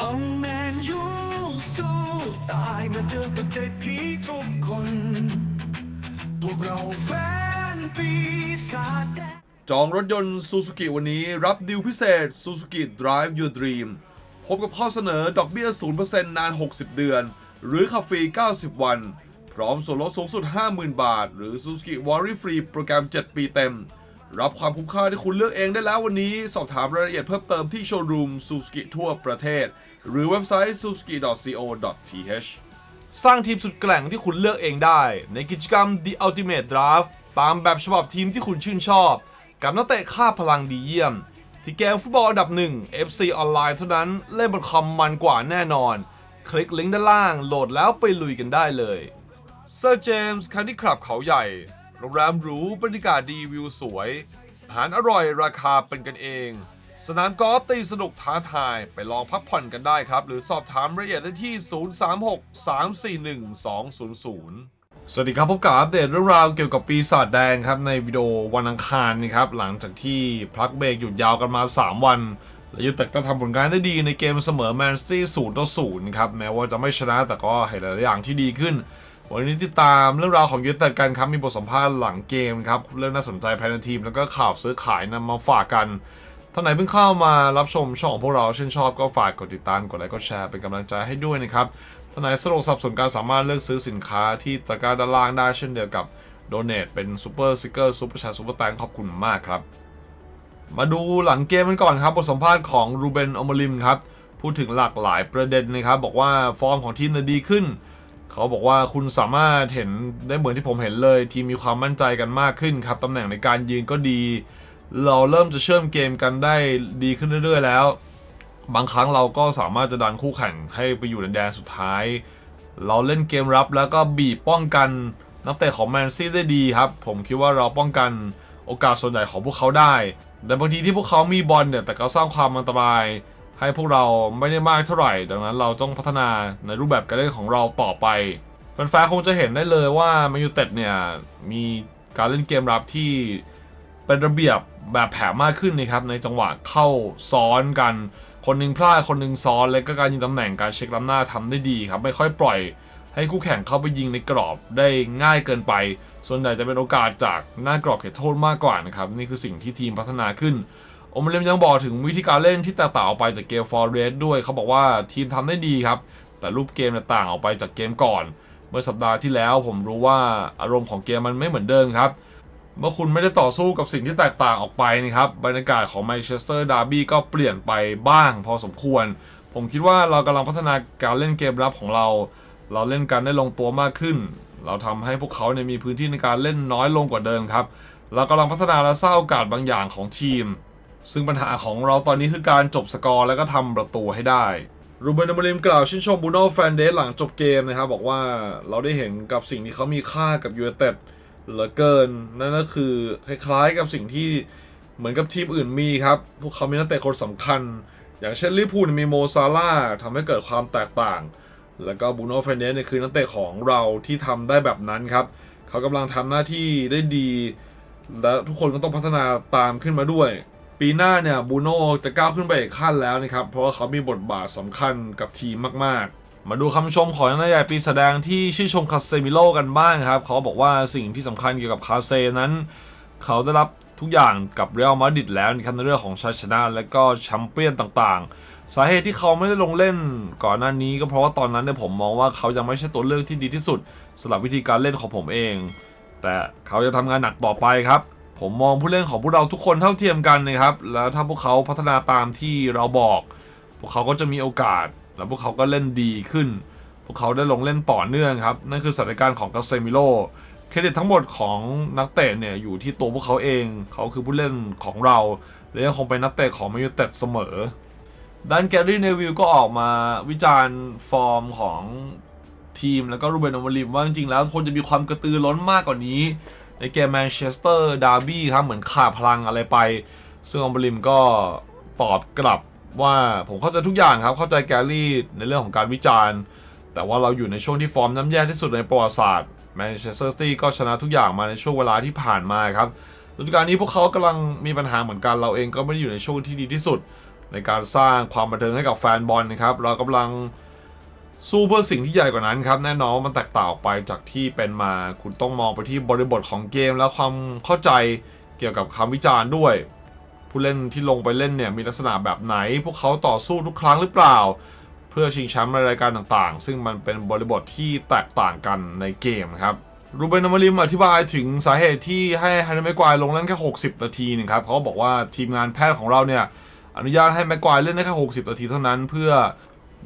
เอาแมนยูสู้ตายมาเจอกับเด็กผีทุกคน พวกเราแฟนปีศาจจองรถยนต์ Suzuki วันนี้รับดีลพิเศษ Suzuki Drive Your Dream พบกับข้อเสนอดอกเบี้ย 0%นาน 60 เดือน หรือขับฟรี 90 วัน พร้อมส่วนลดสูงสุด 50,000 บาท หรือ Suzuki Worry Free โปรแกรม 7 ปีเต็ม รับความคุ้มค่าที่คุณเลือกเองได้แล้ววันนี้ สอบถามรายละเอียดเพิ่มเติมที่โชว์รูม Suzuki ทั่วประเทศ หรือเว็บไซต์ suzuki.co.th สร้างทีมสุดแกร่งที่คุณเลือกเองได้ ในกิจกรรม The Ultimate Draft ตามแบบฉบับทีมที่คุณชื่นชอบ กับนักเตะค่าพลังดีเยี่ยม ที่เกมฟุตบอลอันดับหนึ่ง FC ออนไลน์เท่านั้นเล่นบนคอมมันกว่าแน่นอน คลิกลิงก์ด้านล่างโหลดแล้วไปลุยกันได้เลยเซอร์เจมส์คันดี้คลับเขาใหญ่ โรงแรมหรูบรรยากาศดีวิวสวย อาหารอร่อยราคาเป็นกันเอง สนามกอล์ฟตีสนุกท้าทาย ไปลองพักผ่อนกันได้ครับ หรือสอบถามรายละเอียดได้ที่ 036-341-200สวัสดีครับพบกับอัปเดตเรื่องราวเกี่ยวกับปีศาจแดงครับในวิดีโอวันอังคารนะครับหลังจากที่พักเบรกหยุดยาวกันมา 3 วัน และยูเต็ดก็ทำผลงานได้ดีในเกมเสมอแมนซิตี้0ต่อ0ครับแม้ว่าจะไม่ชนะแต่ก็เห็นหลายอย่างที่ดีขึ้น วันนี้ติดตามเรื่องราวของยูเต็ดกันครับมีบทสัมภาษณ์หลังเกมครับเรื่องน่าสนใจภายในทีม แล้วก็ข่าวซื้อขายนำมาฝากกันท่านไหนเพิ่งเข้ามารับชมช่องของพวกเราเช่นชอบก็ฝากกดติดตามกดไลค์กดแชร์เป็นกำลังใจให้ด้วยนะครับท่านไหนสะดวกสับสนการสามารถเลือกซื้อสินค้าที่ตะกร้าด้านล่างได้เช่นเดียวกับโดเน a t เป็นซูเปอร์ซิกเกอร์ซูเปอร์ชร์ซูเปอร์แตงขอบคุณมากครับ มาดูหลังเกมกันก่อนครับบทสัมภาษณ์ของรูเบนอมริมครับพูดถึงหลากหลายประเด็นนะครับบอกว่าฟอร์มของทีมดีขึ้น เขาบอกว่าคุณสามารถเห็นได้เหมือนที่ผมเห็นเลย ทีมมีความมั่นใจกันมากขึ้นครับตำแหน่งในการยืนก็ดี เราเริ่มจะเชื่อมเกมกันได้ดีขึ้นเรื่อยๆ แล้ว บางครั้งเราก็สามารถจะดันคู่แข่งให้ไปอยู่ในแดนสุดท้าย เราเล่นเกมรับแล้วก็บีบป้องกันนักเตะของแมนซีได้ดีครับ ผมคิดว่าเราป้องกันโอกาสส่วนใหญ่ของพวกเขาได้ แต่บางทีที่พวกเขามีบอลเนี่ยแต่ก็สร้างความอันตราย ให้พวกเราไม่ได้มากเท่าไหร่ ดังนั้นเราต้องพัฒนาในรูปแบบการเล่นของเราต่อไปแฟนๆคงจะเห็นได้เลยว่าแมนยูเต็ดเนี่ยมีการเล่นเกมรับที่เป็นระเบียบแบบแผนมากขึ้นนะครับในจังหวะเข้าซ้อนกัน คนหนึ่งพลาดคนหนึ่งซ้อน แล้วก็การยิงตำแหน่งการเช็คล้ำหน้าทำได้ดีครับไม่ค่อยปล่อยให้คู่แข่งเข้าไปยิงในกรอบได้ง่ายเกินไป ส่วนใหญ่จะเป็นโอกาสจากหน้ากรอบเขตโทษมากกว่านะครับนี่คือสิ่งที่ทีมพัฒนาขึ้น โอมเลมยังบอกถึงวิธีการเล่นที่แตกต่างออกไปจากเกมฟอร์เรสด้วยเขาบอกว่าทีมทำได้ดีครับ แต่รูปเกมต่างออกไปจากเกมก่อน เมื่อสัปดาห์ที่แล้วผมรู้ว่าอารมณ์ของเกมมันไม่เหมือนเดิมครับ เมื่อคุณไม่ได้ต่อสู้กับสิ่งที่แตกต่างออกไปนะครับบรรยากาศของแมนเชสเตอร์ดาร์บี้ก็เปลี่ยนไปบ้าง พอสมควร ผมคิดว่าเรากำลังพัฒนาการเล่นเกมรับของเรา เราเล่นกันได้ลงตัวมากขึ้น เราทำให้พวกเขาเนี่ยมีพื้นที่ในการเล่นน้อยลงกว่าเดิมครับเรากำลังพัฒนาและสร้างโอกาสบางอย่างของทีม ซึ่งปัญหาของเราตอนนี้คือการจบสกอร์แล้วก็ทำประตูให้ได้รูเบนอมริมกล่าวชื่นชมบูโน่แฟนเดสหลังจบเกมนะครับ บอกว่าเราได้เห็นกับสิ่งที่เขามีค่ากับยู i นเต็ดเหลือเกิน นั่นก็คือคล้ายๆกับสิ่งที่เหมือนกับทีมอื่นมีครับ พวกเขามีนักเตะคนสำคัญ อย่างเช่นลิเวอร์พูลมีโมซาร่าทำให้เกิดความแตกต่าง แล้วก็บูโน่เฟนเดสเนี่ยคือนักเตะของเราที่ทำได้แบบนั้นครับ เขากำลังทำหน้าที่ได้ดี และทุกคนก็ต้องพัฒนาตามขึ้นมาด้วย ปีหน้าเนี่ยบูโน่จะก้าวขึ้นไปอีกขั้นแล้วนะครับ เพราะว่าเขามีบทบาทสำคัญกับทีมมากๆ มาดูคำชมของนักใหญ่ปีแสดงที่ชื่นชมคาเซมิโลกันบ้างครับ เขาบอกว่าสิ่งที่สำคัญเกี่ยวกับคาเซนั้น เขาได้รับทุกอย่างกับเรอัลมาดริดแล้วนะครับในเรื่องของชัยชนะและก็แชมเปี้ยนต่างๆ สาเหตุที่เขาไม่ได้ลงเล่นก่อนหน้านี้ก็เพราะว่าตอนนั้นเนี่ยผมมองว่าเขายังไม่ใช่ตัวเลือกที่ดีที่สุดสำหรับวิธีการเล่นของผมเอง แต่เขาจะทำงานหนักต่อไปครับ ผมมองผู้เล่นของพวกเราทุกคนเท่าเทียมกันนะครับ แล้วถ้าพวกเขาพัฒนาตามที่เราบอก พวกเขาก็จะมีโอกาส แล้วพวกเขาก็เล่นดีขึ้น พวกเขาได้ลงเล่นต่อเนื่องครับ นั่นคือสถานการณ์ของกาเซมิโล เครดิตทั้งหมดของนักเตะเนี่ยอยู่ที่ตัวพวกเขาเอง เขาคือผู้เล่นของเรา และยังคงเป็นนักเตะของแมนยูเต็ดเสมอด้านแกรี่เนวิลก็ออกมาวิจารณ์ฟอร์มของทีมแล้วก็รูเบนอมริมว่าจริงๆแล้วควรจะมีความกระตือร้นมากกว่านี้ ในเกมแมนเชสเตอร์ดาร์บี้ครับเหมือนขาดพลังอะไรไป ซึ่งอมบริมก็ตอบกลับว่าผมเข้าใจทุกอย่างครับเข้าใจแกรี่ในเรื่องของการวิจารณ์ แต่ว่าเราอยู่ในช่วงที่ฟอร์มน้ำแย่ที่สุดในประวัติศาสตร์แมนเชสเตอร์ซิตี้ก็ชนะทุกอย่างมาในช่วงเวลาที่ผ่านมาครับฤดูกาลนี้พวกเขากำลังมีปัญหาเหมือนกันเราเองก็ไม่ได้อยู่ในช่วงที่ดีที่สุด ในการสร้างความบันเทิงให้กับแฟนบอลนะครับเรากำลัง สู้เพื่อสิ่งที่ใหญ่กว่านั้นครับ แน่นอนว่ามันแตกต่างออกไปจากที่เป็นมา คุณต้องมองไปที่บริบทของเกม และความเข้าใจเกี่ยวกับคำวิจารณ์ด้วย ผู้เล่นที่ลงไปเล่นเนี่ยมีลักษณะแบบไหน พวกเขาต่อสู้ทุกครั้งหรือเปล่า เพื่อชิงแชมป์ในรายการต่างๆ ซึ่งมันเป็นบริบทที่แตกต่างกันในเกมครับรูเบนอมาริมอธิบายถึงสาเหตุที่ให้ฮันนี่แม็กควายลงเล่นแค่ 60 นาทีนะครับเขาบอกว่าทีมงานแพทย์ของเราเนี่ยอนุญาตให้แม็กควายเล่นได้แค่ 60 นาทีเท่านั้น เพื่อ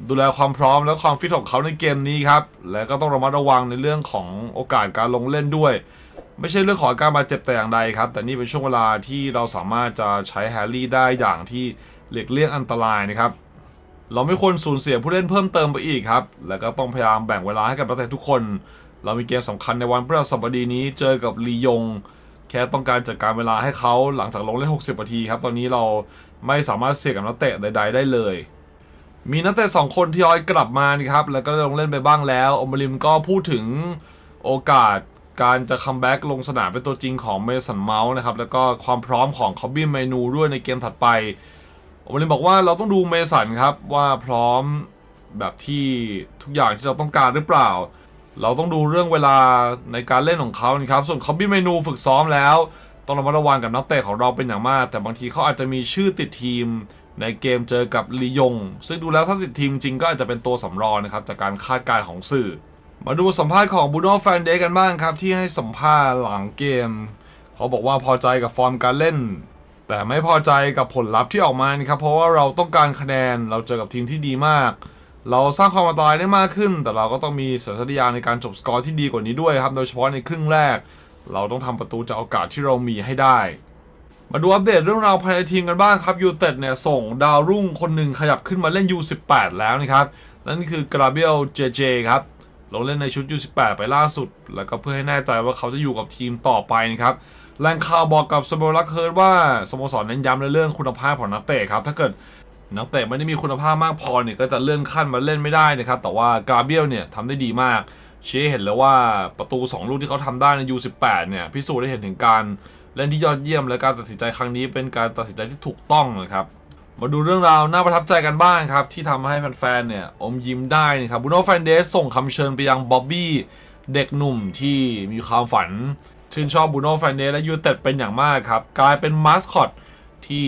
ดูแลความพร้อมและความฟิตของเขาในเกมนี้ครับ และก็ต้องระมัดระวังในเรื่องของโอกาสการลงเล่นด้วย ไม่ใช่เรื่องของการบาดเจ็บแต่อย่างใดครับ แต่นี่เป็นช่วงเวลาที่เราสามารถจะใช้แฮร์รี่ได้อย่างที่หลีกเลี่ยงอันตรายนะครับ เราไม่ควรสูญเสียผู้เล่นเพิ่มเติมไปอีกครับ แล้วก็ต้องพยายามแบ่งเวลาให้กับนักเตะทุกคน เรามีเกมสำคัญในวันพฤหัสบดีนี้เจอกับลียง แค่ต้องการจัดการเวลาให้เขาหลังจากลงเล่น 60นาทีครับ ตอนนี้เราไม่สามารถเสี่ยงกับนักเตะใด ๆ ได้เลย มีนักเตะสองคนที่ย้อยกลับมานี่ครับ แล้วก็ลงเล่นไปบ้างแล้วอมริมก็พูดถึงโอกาสการจะคัมแบ็กลงสนามเป็นตัวจริงของเมสันเมาส์นะครับ แล้วก็ความพร้อมของคอบบี้เมนูด้วยในเกมถัดไปผมเลยบอกว่าเราต้องดูเมสันครับว่าพร้อมแบบที่ทุกอย่างที่เราต้องการหรือเปล่า เราต้องดูเรื่องเวลาในการเล่นของเขานะครับ ส่วนคอบบี้เมนูฝึกซ้อมแล้ว ต้องระมัดระวังกับนักเตะของเราเป็นอย่างมาก แต่บางทีเขาอาจจะมีชื่อติดทีม ในเกมเจอกับลียง ซึ่งดูแล้วถ้าติดทีมจริงก็อาจจะเป็นตัวสำรองนะครับ จากการคาดการณ์ของสื่อ มาดูสัมภาษณ์ของบูโน่แฟนเดย์กันบ้างครับ ที่ให้สัมภาษณ์หลังเกม เขาบอกว่าพอใจกับฟอร์มการเล่น แต่ไม่พอใจกับผลลัพธ์ที่ออกมานะครับเพราะว่าเราต้องการคะแนนเราเจอกับทีมที่ดีมาก เราสร้างความอันตรายได้มากขึ้น แต่เราก็ต้องมีสัญชาตญาณในการจบสกอร์ที่ดีกว่านี้ด้วยครับโดยเฉพาะในครึ่งแรก เราต้องทำประตูจากโอกาสที่เรามีให้ได้ มาดูอัปเดตเรื่องราวภายในทีมกันบ้างครับยูเต็ดเนี่ยส่งดาวรุ่งคนหนึ่งขยับขึ้นมาเล่น U18 แล้วนะครับ นั่นคือกราเบลเจเจครับลงเล่นในชุด U18 ไปล่าสุด แล้วก็เพื่อให้แน่ใจว่าเขาจะอยู่กับทีมต่อไปนะครับแหล่งข่าวบอกกับสโมลักเคิร์ดว่าสโมสรเน้นย้ำในเรื่องคุณภาพของนักเตะครับถ้าเกิดนักเตะไม่ได้มีคุณภาพมากพอเนี่ยก็จะเลื่อนขั้นมาเล่นไม่ได้นะครับแต่ว่ากราเบลเนี่ยทำได้ดีมากเชี้เห็นแล้วว่าประตู 2 ลูกที่เขาทำได้ใน U18 เนี่ยพิสูจน์ได้เห็นถึงการ เล่นที่ยอดเยี่ยมและการตัดสินใจครั้งนี้เป็นการตัดสินใจที่ถูกต้องนะครับมาดูเรื่องราวน่าประทับใจกันบ้างครับ ที่ทำให้แฟนๆเนี่ยอมยิ้มได้นะครับบูโน่แฟนเดสส่งคำเชิญไปยังบ๊อบบี้เด็กหนุ่มที่มีความฝัน ชื่นชอบบูโน่แฟนเดสและยูเต็ดเป็นอย่างมากครับ กลายเป็นมาสคอตที่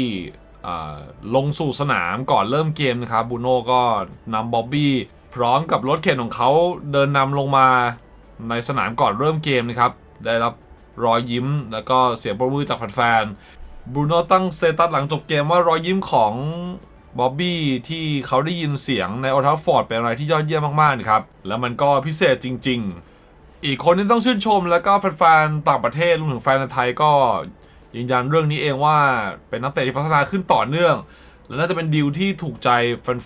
ลงสู่สนามก่อนเริ่มเกมนะครับบูโน่ก็นำบ๊อบบี้พร้อมกับรถเข็นของเขาเดินนำลงมาในสนามก่อนเริ่มเกมนะครับได้รับ รอยยิ้ม แล้วก็เสียงปรบมือจากแฟนๆบรูโน่ตั้งเตตัสหลังจบเกมว่ารอยยิ้มของบ๊อบบี้ที่เขาได้ยินเสียงในโอทัฟฟอร์ดเป็นอะไรที่ยอดเยี่ยมมากๆครับ แล้วมันก็พิเศษจริง ๆ อีกคนที่ต้องชื่นชมแล้วก็แฟนๆต่างประเทศรวมถึงแฟนในไทยก็ยืนยันเรื่องนี้เองว่าเป็นนักเตะที่พัฒนาขึ้นต่อเนื่อง และน่าจะเป็นดีลที่ถูกใจ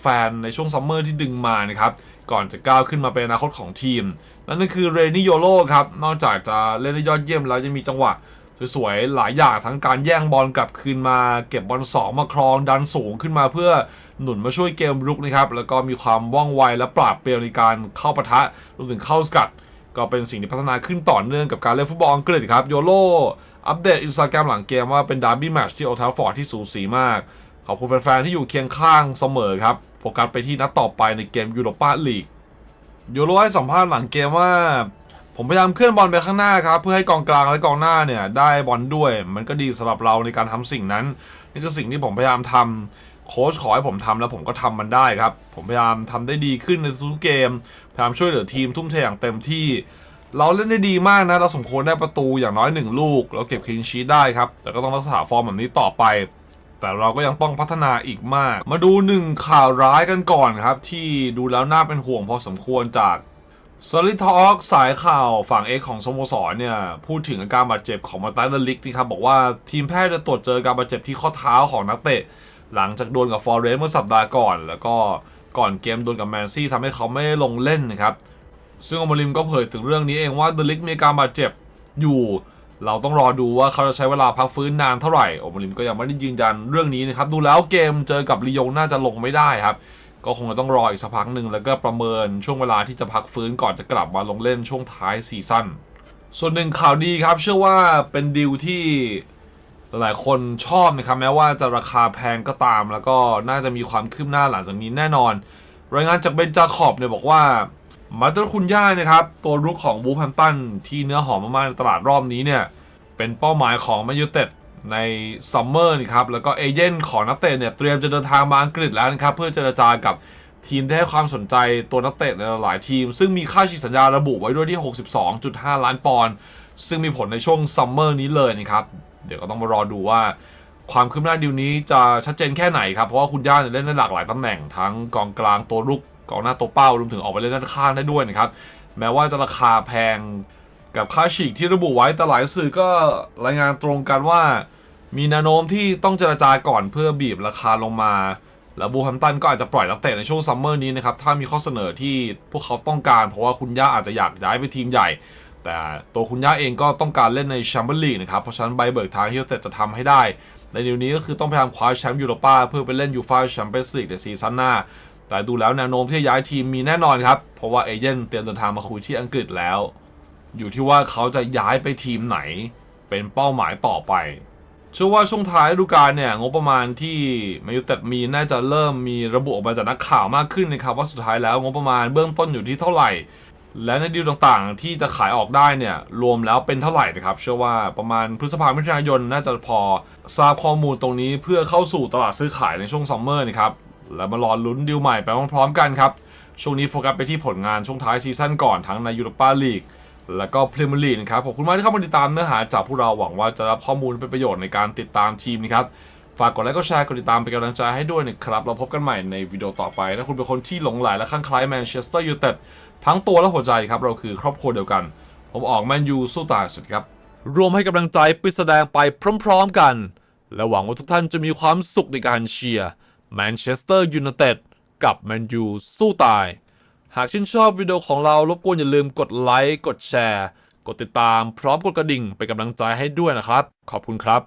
แฟนๆในช่วงซัมเมอร์ที่ดึงมานะครับก่อนจะก้าวขึ้นมาเป็นอนาคตของทีม นั่นก็คือเรนิโยโลครับ นอกจากจะเล่นได้ยอดเยี่ยมแล้วยังมีจังหวะสวยๆ หลายอย่างทั้งการแย่งบอลกลับคืนมาเก็บบอลสองมาครองดันสูงขึ้นมาเพื่อหนุนมาช่วยเกมรุกนะครับ แล้วก็มีความว่องไวและปราดเปรียวในการเข้าปะทะรวมถึงเข้าสกัด ก็เป็นสิ่งที่พัฒนาขึ้นต่อเนื่องกับการเล่นฟุตบอลอังกฤษครับโยโลอัปเดตอินสตาแกรมหลังเกมว่าเป็นดาร์บี้แมชที่โอทัฟฟอร์ดที่สูสีมาก ขอบคุณแฟนๆที่อยู่เคียงข้างเสมอครับโฟกัสไปที่นัดต่อไปในเกมยูโรปาลีก ยูโรให้สัมภาษณ์หลังเกมว่า ผมพยายามเคลื่อนบอลไปข้างหน้าครับ เพื่อให้กองกลางและกองหน้าเนี่ยได้บอลด้วย มันก็ดีสำหรับเราในการทำสิ่งนั้น นี่คือสิ่งที่ผมพยายามทำโค้ชขอให้ผมทำแล้วผมก็ทำมันได้ครับ ผมพยายามทำได้ดีขึ้นในทุกเกม พยายามช่วยเหลือทีมทุ่มเทอย่างเต็มที่ เราเล่นได้ดีมากนะ เราสมควรได้ประตูอย่างน้อยหนึ่งลูก เราเก็บคลีนชีทได้ครับ แต่ก็ต้องรักษาฟอร์มแบบนี้ต่อไป แต่เราก็ยังต้องพัฒนาอีกมาก มาดูหนึ่งข่าวร้ายกันก่อนครับ ที่ดูแล้วน่าเป็นห่วงพอสมควรจาก s o l i t a l k สายข่าวฝั่งเอกของสโมสรเนี่ย พูดถึงอาการบาดเจ็บของมาตาเดลิกนี่ครับ บอกว่าทีมแพทย์จะตรวจเจอการบาดเจ็บที่ข้อเท้าของนักเตะ หลังจากโดนกับฟอร์เรสเมื่อสัปดาห์ก่อน แล้วก็ก่อนเกมโดนกับแมนซี่ทำให้เขาไม่ลงเล่นนะครับ ซึ่งอมริมก็เผยถึงเรื่องนี้เองว่าเดลิกมีอาการบาดเจ็บอยู่ เราต้องรอดูว่าเขาจะใช้เวลาพักฟื้นนานเท่าไหร่โอมริมก็ยังไม่ได้ยืนยันเรื่องนี้นะครับ ดูแล้วเกมเจอกับลียงน่าจะลงไม่ได้ครับ ก็คงจะต้องรออีกสักพักหนึ่งแล้วก็ประเมินช่วงเวลาที่จะพักฟื้นก่อนจะกลับมาลงเล่นช่วงท้ายซีซั่น ส่วนหนึ่งข่าวดีครับ เชื่อว่าเป็นดีลที่หลายคนชอบนะครับแม้ว่าจะราคาแพงก็ตาม แล้วก็น่าจะมีความคืบหน้าหลังจากนี้แน่นอน รายงานจากเบนจาคอบเนี่ยบอกว่า มาเตอร์คุณย่านะครับ ตัวรุกของบูแฮมตันที่เนื้อหอมมากๆในตลาดรอบนี้เนี่ย เป็นเป้าหมายของแมนยูเต็ดในซัมเมอร์นี่ครับ แล้วก็เอเจนต์ของนักเตะเนี่ยเตรียมจะเดินทางมาอังกฤษแล้วนะครับ เพื่อเจรจากับทีมที่ให้ความสนใจตัวนักเตะในหลายทีม ซึ่งมีค่าฉีกสัญญาระบุไว้ด้วยที่ 62.5 ล้านปอนด์ซึ่งมีผลในช่วงซัมเมอร์นี้เลยนะครับ เดี๋ยวก็ต้องมารอดูว่า ความคืบหน้าดีลนี้จะชัดเจนแค่ไหนครับ เพราะว่าคุณย่าเนี่ยเล่นได้หลากหลายตำแหน่งทั้งกองกลางตัวรุก กองหน้าตัวเป้ารวมถึงออกไปเล่นด้านข้างได้ด้วยนะครับแม้ว่าจะราคาแพงกับค่าฉีกที่ระบุไว้แต่หลายสื่อก็รายงานตรงกันว่า มีแนวโน้มที่ต้องเจรจาก่อนเพื่อบีบราคาลงมา แล้วบูแฮมตันก็อาจจะปล่อยนักเตะในช่วงซัมเมอร์นี้นะครับ ถ้ามีข้อเสนอที่พวกเขาต้องการ เพราะว่าคุณย่าอาจจะอยากย้ายไปทีมใหญ่ แต่ตัวคุณย่าเองก็ต้องการเล่นในแชมเปี้ยนลีกนะครับ เพราะฉะนั้นใบเบิกทางที่ยูเต็ดจะทำให้ได้ ในเดีลนี้ก็คือต้องพยายามคว้าแชมป์ยูโรป้าเพื่อไปเล่นยูฟ่าแชมเปี้ยนส์ลีกในซีซั่นหน้า แต่ดูแล้วแนวโน้มที่ย้ายทีมมีแน่นอนครับ เพราะว่าเอเจนต์เตรียมเดินทางมาคุยที่อังกฤษแล้ว อยู่ที่ว่าเขาจะย้ายไปทีมไหน เป็นเป้าหมายต่อไปเชื่อว่าช่วงท้ายฤดูกาลเนี่ยงบประมาณที่มนยูเต็ดมีน่าจะเริ่มมีระบุออกมาจากนักข่าวมากขึ้นนะครับว่าสุดท้ายแล้วงบประมาณเบื้องต้นอยู่ที่เท่าไหร่ และในดีลต่างๆ ที่จะขายออกได้เนี่ยรวมแล้วเป็นเท่าไหร่นะครับ เชื่อว่าประมาณพฤษภาคมมิถุนายนน่าจะพอทราบข้อมูลตรงนี้เพื่อเข้าสู่ตลาดซื้อขายในช่วงซัมเมอร์นะครับ แล้วมารอลุ้นดีลใหม่ไปพร้อมๆกันครับ ช่วงนี้โฟกัสไปที่ผลงานช่วงท้ายซีซั่นก่อนทั้งในยูโรปาลีกแล้วก็พรีเมียร์ลีกนะครับขอบคุณมากที่เข้ามาติดตามเนื้อหาจากพวกเราหวังว่าจะรับข้อมูลเป็นประโยชน์ในการติดตามทีมนะครับฝากกดไลค์กดแชร์กดติดตามเป็นกำลังใจให้ด้วยนะครับเราพบกันใหม่ในวิดีโอต่อไปถ้าคุณเป็นคนที่หลงใหลและคลั่งคล้ายแมนเชสเตอร์ยูไนเต็ดทั้งตัวและหัวใจครับเราคือครอบครัวเดียวกัน ผมออกแมนยูสู้ตายสุดครับรวมให้กำลังใจไปแสดงไปพร้อม ๆกัน และหวังว่าทุกท่านจะมีความสุขในการเชียร์ แมนเชสเตอร์ยูไนเต็ดกับแมนยูสู้ตาย หากชื่นชอบวิดีโอของเรารบกวนอย่าลืมกดไลค์ กดแชร์ กดติดตามพร้อมกดกระดิ่งเป็นกำลังใจให้ด้วยนะครับ ขอบคุณครับ